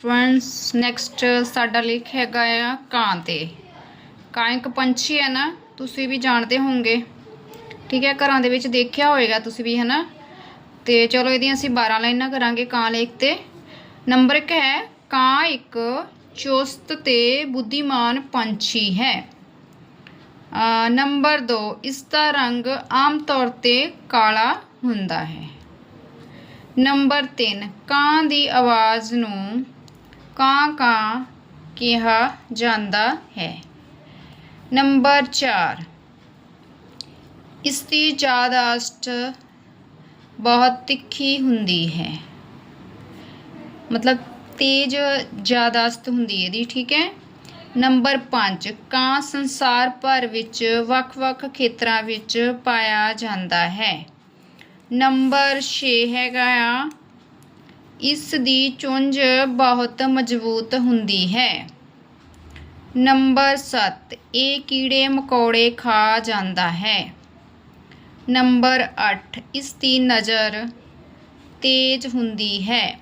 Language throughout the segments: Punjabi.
ਫਰੈਂਡਸ ਨੈਕਸਟ ਸਾਡਾ ਲੇਖ ਹੈਗਾ ਆ ਕਾਂ ਤੇ। ਕਾਂ ਇੱਕ ਪੰਛੀ ਹੈ ਨਾ, ਤੁਸੀਂ ਵੀ ਜਾਣਦੇ ਹੋਵੋਗੇ। ਠੀਕ ਹੈ, ਘਰਾਂ ਦੇ ਵਿੱਚ ਦੇਖਿਆ ਹੋਵੇਗਾ ਤੁਸੀਂ ਵੀ, ਹਨਾ? ਤੇ ਚਲੋ ਇਹਦੀਆਂ ਅਸੀਂ 12 ਲਾਈਨਾਂ ਕਰਾਂਗੇ ਕਾਂ ਲੇਖ ਤੇ। ਨੰਬਰ 1 ਹੈ, ਕਾਂ ਇੱਕ ਚੁਸਤ ਤੇ ਬੁੱਧੀਮਾਨ ਪੰਛੀ ਹੈ। ਨੰਬਰ 2 ਇਸ ਦਾ ਰੰਗ ਆਮ ਤੌਰ ਤੇ ਕਾਲਾ ਹੁੰਦਾ ਹੈ। ਨੰਬਰ 3 ਕਾਂ ਦੀ ਆਵਾਜ਼ ਨੂੰ ਕਾਂ ਕਾਂ ਕਿਹਾ ਜਾਂਦਾ ਹੈ ਨੰਬਰ 4 ਇਸ ਦੀ ਯਾਦਾਸ਼ਤ ਬਹੁਤ ਤਿੱਖੀ ਹੁੰਦੀ ਹੈ ਮਤਲਬ ਤੇਜ਼ ਯਾਦਾਸ਼ਤ ਹੁੰਦੀ ਹੈ ਇਹਦੀ ਠੀਕ ਹੈ ਨੰਬਰ 5 ਕਾਂ ਸੰਸਾਰ ਭਰ ਵਿੱਚ ਵੱਖ-ਵੱਖ ਖੇਤਰਾਂ ਵਿੱਚ ਪਾਇਆ ਜਾਂਦਾ ਹੈ ਨੰਬਰ 6 ਹੈਗਾ ਆ ਇਸ ਦੀ ਚੁੰਝ ਬਹੁਤ ਮਜ਼ਬੂਤ ਹੁੰਦੀ ਹੈ। ਨੰਬਰ 7 ਇਹ ਕੀੜੇ ਮਕੌੜੇ ਖਾ ਜਾਂਦਾ ਹੈ। ਨੰਬਰ 8 ਇਸ ਦੀ ਨਜ਼ਰ ਤੇਜ਼ ਹੁੰਦੀ ਹੈ।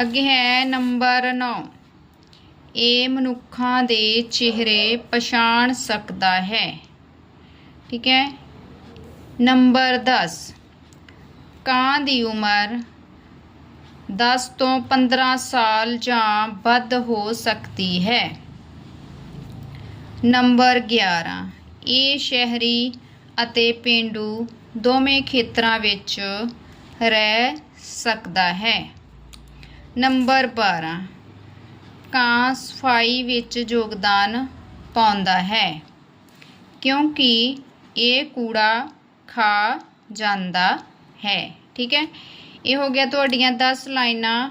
ਅੱਗੇ ਹੈ ਨੰਬਰ 9 ਇਹ ਮਨੁੱਖਾਂ ਦੇ ਚਿਹਰੇ ਪਛਾਣ ਸਕਦਾ ਹੈ। ਠੀਕ ਹੈ। ਨੰਬਰ 10 ਕਾਂ ਦੀ ਉਮਰ 10 ਤੋਂ 15 ਸਾਲ ਜਾਂ ਵੱਧ ਹੋ ਸਕਦੀ ਹੈ। ਨੰਬਰ 11 ਇਹ ਸ਼ਹਿਰੀ ਅਤੇ ਪੇਂਡੂ ਦੋਵੇਂ ਖੇਤਰਾਂ ਵਿੱਚ ਰਹਿ ਸਕਦਾ ਹੈ। ਨੰਬਰ 12 ਕਾਂ ਸਫ਼ਾਈ ਵਿੱਚ ਯੋਗਦਾਨ ਪਾਉਂਦਾ ਹੈ, ਕਿਉਂਕਿ ਇਹ ਕੂੜਾ ਖਾ ਜਾਂਦਾ ਹੈ। ਠੀਕ ਹੈ? ਇਹ ਹੋ ਗਿਆ ਤੁਹਾਡੀਆਂ 10 ਲਾਈਨਾਂ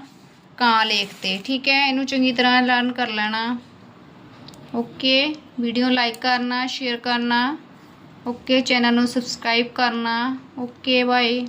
ਕਾਂ ਲੇਖ ਤੇ। ਠੀਕ ਹੈ, ਇਹਨੂੰ ਚੰਗੀ ਤਰ੍ਹਾਂ ਲਰਨ ਕਰ ਲੈਣਾ। ਓਕੇ ਵੀਡੀਓ ਲਾਈਕ ਕਰਨਾ ਸ਼ੇਅਰ ਕਰਨਾ। ਓਕੇ ਚੈਨਲ ਨੂੰ ਸਬਸਕ੍ਰਾਈਬ ਕਰਨਾ। Okay bye